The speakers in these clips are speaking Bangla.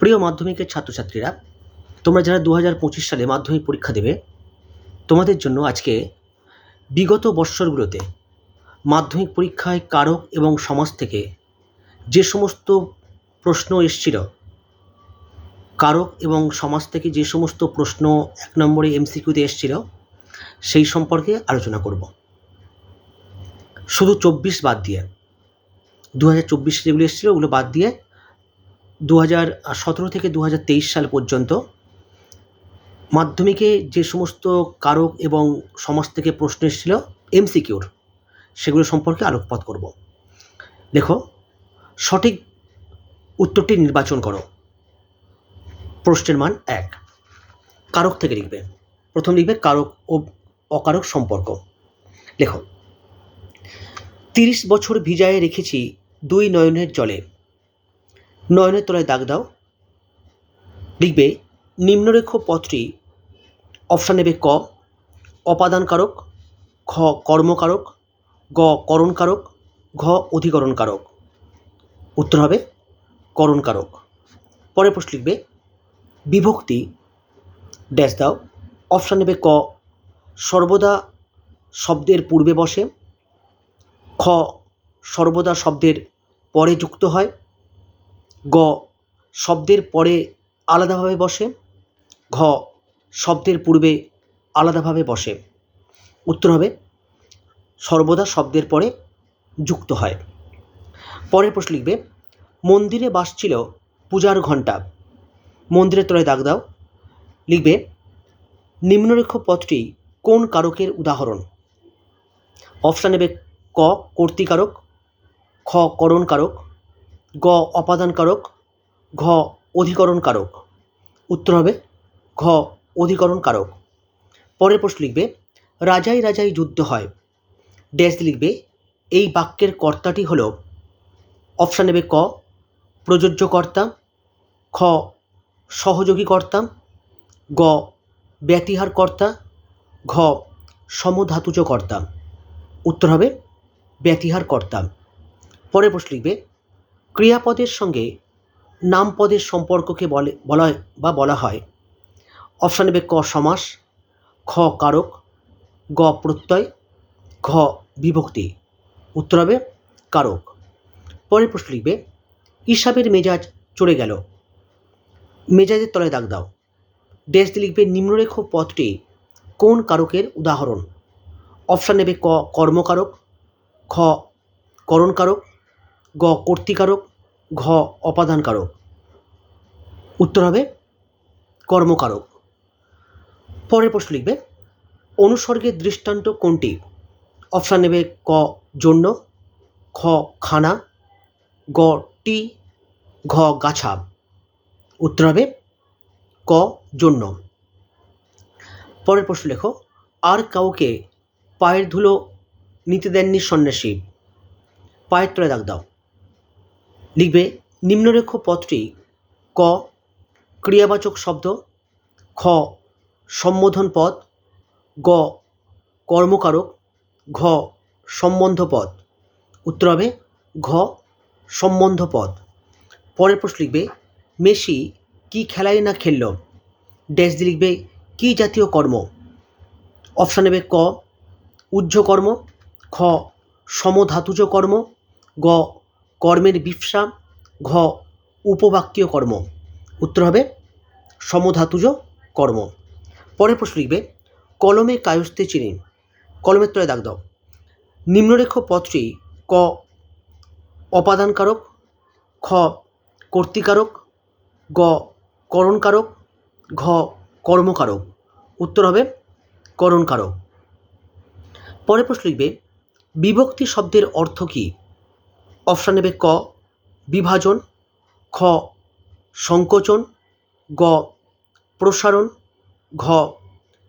প্রিয় মাধ্যমিকের ছাত্রছাত্রীরা, তোমরা যারা দু হাজার পঁচিশ সালে মাধ্যমিক পরীক্ষা দেবে, তোমাদের জন্য আজকে বিগত বৎসরগুলোতে মাধ্যমিক পরীক্ষায় কারক এবং সমাজ থেকে যে সমস্ত প্রশ্ন এসছিল, কারক এবং সমাজ থেকে যে সমস্ত প্রশ্ন এক নম্বরে এমসিকিউতে এসছিল, সেই সম্পর্কে আলোচনা করব। শুধু চব্বিশ বাদ দিয়ে দু হাজার চব্বিশে যেগুলো এসেছিল ওগুলো বাদ দিয়ে দু হাজার সতেরো থেকে দু হাজার তেইশ সাল পর্যন্ত মাধ্যমিকে যে সমস্ত কারক এবং সমাজ থেকে প্রশ্ন এসেছিল, এমসিকিউর, সেগুলো সম্পর্কে আলোকপাত করব। দেখো, সঠিক উত্তরটি নির্বাচন করো। প্রশ্নের মান এক। কারক থেকে লিখবে। প্রথম লিখবে কারক ও অকারক সম্পর্ক। লেখো, তিরিশ বছর ভিজায়ে রেখেছি দুই নয়নের জলে। নয়নের তলায় দাগ দাও। লিখবে, নিম্নরেখ পথটি অপশান নেবে ক, অপাদানকারক, খ কর্মকারক, গ করণকারক, ঘ অধিকরণকারক। উত্তর হবে করণকারক। পরের প্রশ্ন লিখবে, বিভক্তি ড্যাশ দাও। অপশান নেবে ক, সর্বদা শব্দের পূর্বে বসে। খ, সর্বদা শব্দের পরে যুক্ত হয়। গ শব্দের পরে আলাদাভাবে বসে, ঘ শব্দের পূর্বে আলাদাভাবে বসে। উত্তর হবে, সর্বদা শব্দের পরে যুক্ত হয়। পরের প্রশ্ন লিখবে, মন্দিরে বাসছিল পূজার ঘণ্টা। মন্দিরের তলায় দাগ দাও। লিখবে, নিম্নরেখ পথটি কোন কারকের উদাহরণ? অপশান নেবে, ক কর্তিকারক, খ করণ কারক গ অপাদান কারক ঘ অধিকরণ কারক উত্তর হবে ঘ অধিকরণ কারক পরের প্রশ্ন লিখবে রাজাই রাজাই যুদ্ধ হয়। ড্যাশ লিখবে, এই বাক্যের কর্তাটি হল। অপশান নেবে ক প্রযোজ্য কর্তা খ সহযোগী কর্তা গ ব্যতিহার কর্তা ঘ সমধাতুজ কর্তা উত্তর হবে ব্যতিহার কর্তা পরের প্রশ্ন লিখবে ক্রিয়াপদের সঙ্গে নামপদের সম্পর্ককে বলে বলা বা বলা হয়। অপশান নেবে ক সমাস, খ কারক, গ প্রত্যয়, ঘ বিভক্তি। উত্তর হবে কারক। পরের প্রশ্ন লিখবে, ইসাবের মেজাজ চড়ে গেল। মেজাজের তলায় দাগ দাও। দিয়ে লিখবে, নিম্নরেখ পথটি কোন কারকের উদাহরণ? অপশান নেবে ক কর্মকারক, খ করণকারক গ কর্তিকারক, ঘ অপাদানকারক। উত্তর হবে কর্মকারক। পরের প্রশ্ন লিখবে, অনুসর্গের দৃষ্টান্ত কোনটি? অপশান নেবে ক জন্য, খ খানা, গ টি, ঘ গাছা। উত্তর হবে ক জন্য। পরের প্রশ্ন লেখো, আর কাউকে পায়ের ধুলো নিতে দেননি সন্ন্যাসী? পায়ের তলায় দাগ দাও। লিখবে নিম্নরেখ পদটি ক, ক্রিয়াবাচক শব্দ, খ সম্বোধন পদ গ, কর্মকারক, ঘ সম্বন্ধ পদ উত্তর হবে ঘ সম্বন্ধ পদ পরের প্রশ্ন লিখবে, মেসি কি খেলায় না খেলল? ড্যাশ দিয়ে লিখবে, কী জাতীয় কর্ম? অপশান নেবে ক, উজ্জ্বকর্ম, খ, সমধাতুজ কর্ম, গ কর্মের বিপসা ঘ উপবাক্যীয় কর্ম। উত্তর হবে সমধাতুজ কর্ম। পরের প্রশ্ন লিখবে, কলমে কায়স্তে চিনি কলমের তলায় দাগ দাও। নিম্নরেখ পদটি ক, অপাদানকারক, খ, কর্তিকারক, গ, করণকারক, ঘ, কর্মকারক। উত্তর হবে করণকারক। পরের প্রশ্ন লিখবে, বিভক্তি শব্দের অর্থ কী? অপশান নেবে ক, বিভাজন, খ, সংকোচন, গ, প্রসারণ, ঘ,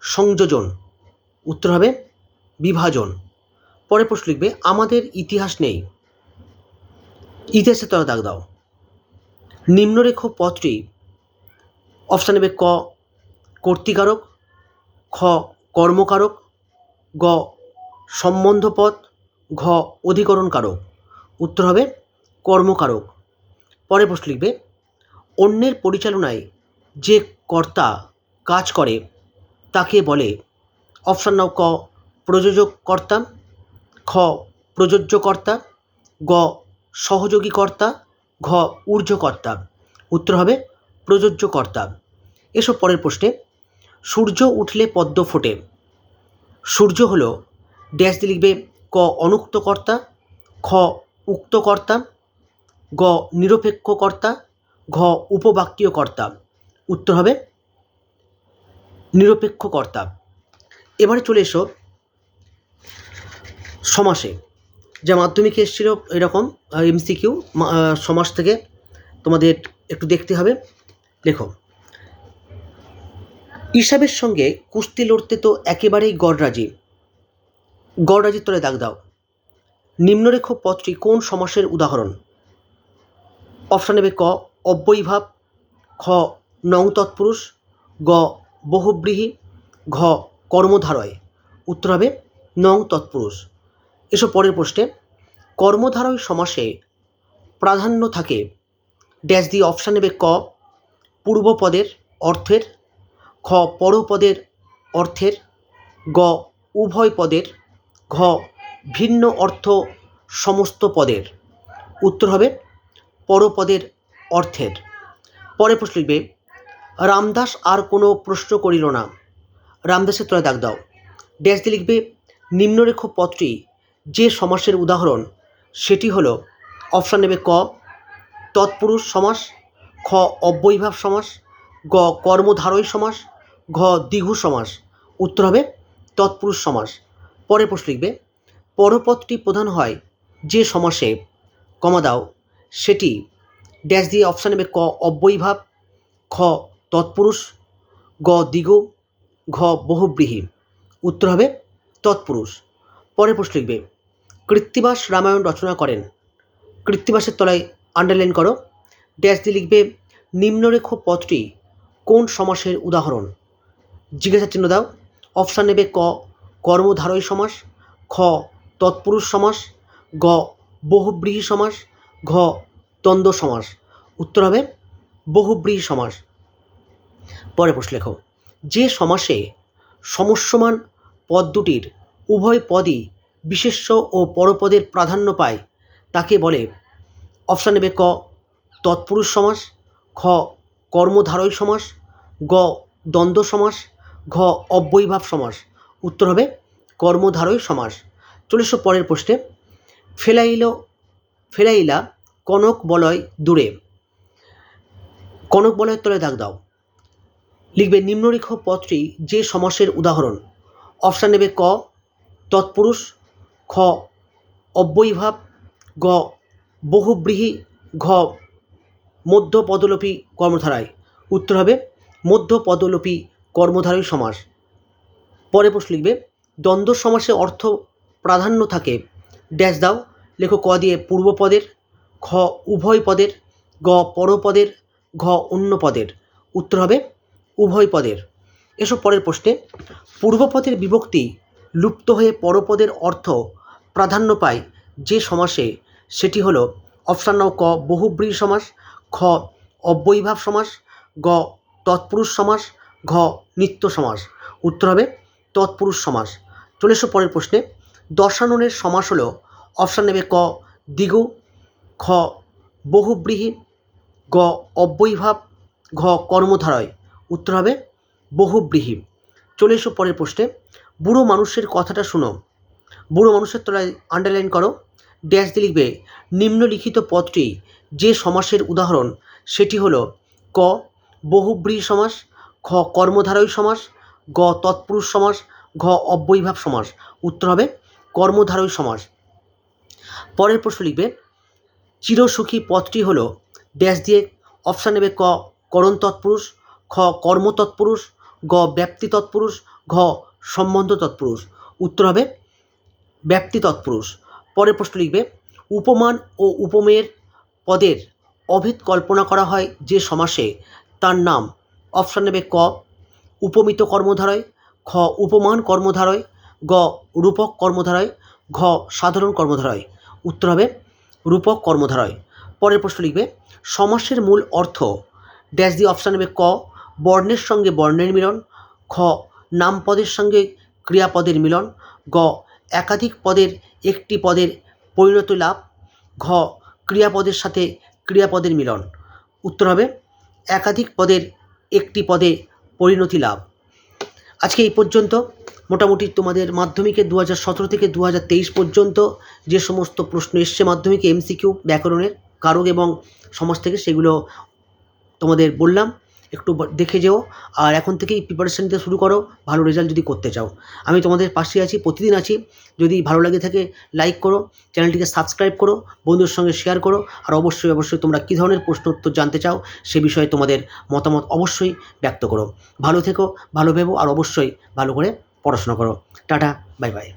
সংযোজন। উত্তর হবে বিভাজন। পরে প্রশ্ন লিখবে, আমাদের ইতিহাস নেই। ইতিহাসে তলা দাগ দাও। নিম্নরেখ পথটি অপশান নেবে ক, কর্তিকারক, খ, কর্মকারক, গ সম্বন্ধপদ ঘ, অধিকরণকারক। উত্তর হবে কর্মকারক। পরে প্রশ্ন লিখবে, অন্যের পরিচালনায় যে কর্তা কাজ করে, তাকে বলে অপশান নাও ক প্রযোজক কর্তা খ, প্রযোজ্যকর্তা, গ সহযোগী কর্তা ঘ, ঊর্ধ্বকর্তা। উত্তর হবে প্রযোজ্যকর্তা। এসব পরের প্রশ্নে, সূর্য উঠলে পদ্ম ফোটে। সূর্য হলো ড্যাশ দিয়ে লিখবে ক অনুক্ত কর্তা খ উক্ত কর্তা গ নিরপেক্ষ কর্তা ঘ উপবাক্যীয় কর্তা উত্তর হবে নিরপেক্ষ কর্তা এবারে চলে এসো সমাসে। যা মাধ্যমিকে এসেছিল এরকম এমসিকিউ সমাস থেকে তোমাদের একটু দেখতে হবে। লেখো, ইসাবের সঙ্গে কুস্তি লড়তে তো একেবারেই গড়রাজি গড়রাজির তলে দাগ দাও। নিম্নরেখ পদটি কোন সমাসের উদাহরণ? অপশান নেবে ক, অব্যয়ীভাব, খ নং তৎপুরুষ গ, বহুব্রীহি, ঘ, কর্মধারয়। উত্তর হবে নং তৎপুরুষ এসব পরের প্রশ্নে, কর্মধারয় সমাসে প্রাধান্য থাকে ড্যাশ দিয়ে অপশান নেবে ক, পূর্বপদের অর্থের, খ, পরপদের অর্থের, গ উভয় পদের ঘ ভিন্ন অর্থ সমস্ত পদের। উত্তর হবে পরপদের অর্থের। পরে প্রশ্ন লিখবে, রামদাস আর কোনো প্রশ্ন করিল না। রামদাসের তলায় দাগ দাও। ড্যাশ দিয়ে লিখবে নিম্নরেখ পদটি যে সমাসের উদাহরণ, সেটি হলো অপশান নেবে ক, তৎপুরুষ সমাস, খ অব্যয়ীভাব সমাস, গ কর্মধারয় সমাস, ঘ দ্বিঘু সমাস। উত্তর হবে তৎপুরুষ সমাস। পরে প্রশ্ন লিখবে পরপদটি প্রধান হয় যে সমাসে। কমা দাও। সেটি ড্যাশ দিয়ে অপশান নেবে ক অব্যয়ীভাব, খ তৎপুরুষ, গ দিগ ঘ বহুব্রীহি। উত্তর হবে তৎপুরুষ। পরে প্রশ্ন লিখবে, কৃত্তিবাস রামায়ণ রচনা করেন। কৃত্তিবাসের তলায় আন্ডারলাইন করো। ড্যাশ দিয়ে লিখবে, নিম্নরেখ পদটি কোন সমাসের উদাহরণ? জিজ্ঞাসা চিহ্ন দাও। অপশান নেবে ক কর্মধারয় সমাস, খ তৎপুরুষ সমাস, গ বহুব্রীহি সমাস, ঘ দ্বন্দ্ব সমাস। উত্তর হবে বহুব্রীহি সমাস। পরে প্রশ্ন লেখো। যে সমাসে সমস্যমান পদ দুটির উভয় পদই বিশেষ্য ও পরপদের প্রাধান্য পায়, তাকে বলে অপশান নেবে ক তৎপুরুষ সমাস, খ কর্মধারয় সমাস, গ দ্বন্দ্ব সমাস, ঘ অব্যয়ীভাব সমাস। উত্তর হবে কর্মধারয় সমাস। চলে এসো পরের প্রশ্নে, ফেলাইল, ফেলাইলা কনক বলয় দূরে। কনক বলয়ের তলে দাগ দাও। লিখবে নিম্নরেখ পদটি যে সমাসের উদাহরণ। অপশান নেবে ক, তৎপুরুষ, খ, অব্যয়ীভাব, গ, বহুব্রীহি, ঘ মধ্য পদলোপী কর্মধারায়। উত্তর হবে মধ্য পদলোপী কর্মধারয় সমাস। পরে প্রশ্ন লিখবে, দ্বন্দ্ব সমাসে অর্থ প্রাধান্য থাকে। ড্যাশ দাও। লেখো ক দিয়ে পূর্বপদের খ উভয় পদের, গ পরপদের ঘ অন্য পদের। উত্তর হবে উভয় পদের। এসব পরের প্রশ্নে। পূর্বপদের বিভক্তি লুপ্ত হয়ে পরপদের অর্থ প্রাধান্য পায় যে সমাসে, সেটি হলো অপশান নাও ক বহুব্রী সমাস, খ অব্যয়ীভাব সমাস, গ তৎপুরুষ সমাস, ঘ নিত্য সমাস। উত্তর হবে তৎপুরুষ সমাস। চলে এসো পরের প্রশ্নে। দশাননের সমাস হলো অপশান নেবে ক দ্বিগু খ, বহুব্রীহি, গ, অব্যয়ীভাব, ঘ, কর্মধারয়। উত্তর হবে বহুব্রীহি। চলে এসো পরের প্রশ্নে। বুড়ো মানুষের কথাটা শুনো। বুড়ো মানুষের তলায় আন্ডারলাইন করো। ড্যাশ দিয়ে লিখবে, নিম্নলিখিত পদটি যে সমাসের উদাহরণ, সেটি হল ক, বহুব্রীহি সমাস, খ, কর্মধারয় সমাস, গ, তৎপুরুষ সমাস, ঘ, অব্যয়ীভাব সমাস। উত্তর হবে কর্মধারয় সমাস পরের প্রশ্ন লিখবে, চিরসুখী পদটি হলো ড্যাশ দিয়ে অপশান নেবে ক করণ তৎপুরুষ খ কর্ম তৎপুরুষ গ ব্যক্তি তৎপুরুষ ঘ সম্বন্ধ তৎপুরুষ উত্তর হবে ব্যক্তি তৎপুরুষ পরের প্রশ্ন লিখবে, উপমান ও উপমেয়ের পদের অভিত কল্পনা করা হয় যে সমাসে, তার নাম অপশান নেবে ক উপমিত কর্মধারয়, খ উপমান কর্মধারয় গ, রূপক কর্মধারয়, ঘ, সাধারণ কর্মধারয়। উত্তর হবে রূপক কর্মধারয়। পরের প্রশ্ন লিখবে, সমাসের মূল অর্থ ড্যাশ দিয়ে অপশান নেবে ক, বর্ণের সঙ্গে বর্ণের মিলন, খ, নামপদের সঙ্গে ক্রিয়াপদের মিলন, গ, একাধিক পদের একটি পদের পরিণত লাভ, ঘ, ক্রিয়াপদের সাথে ক্রিয়াপদের মিলন। উত্তর হবে একাধিক পদের একটি পদে পরিণতি লাভ। আজকে এই পর্যন্ত। মোটামুটি তোমাদের মাধ্যমিকে দু হাজার সতেরো থেকে দু হাজার তেইশ পর্যন্ত যে সমস্ত প্রশ্ন এসছে মাধ্যমিকে এমসিকিউ ব্যাকরণের কারক এবং সমাজ থেকে সেগুলো তোমাদের বললাম, একটু দেখে যেও। আর এখন থেকেই প্রিপারেশান নিতে শুরু করো, ভালো রেজাল্ট যদি করতে চাও। আমি তোমাদের পাশে আছি, প্রতিদিন আছি। যদি ভালো লাগে থাকে লাইক করো, চ্যানেলটিকে সাবস্ক্রাইব করো, বন্ধুদের সঙ্গে শেয়ার করো। আর অবশ্যই অবশ্যই তোমরা কী ধরনের প্রশ্ন উত্তর জানতে চাও, সে বিষয়ে তোমাদের মতামত অবশ্যই ব্যক্ত করো। ভালো থেকো, ভালো ভেবো, আর অবশ্যই ভালো করে পড়াশোনা করো। Tata bye bye.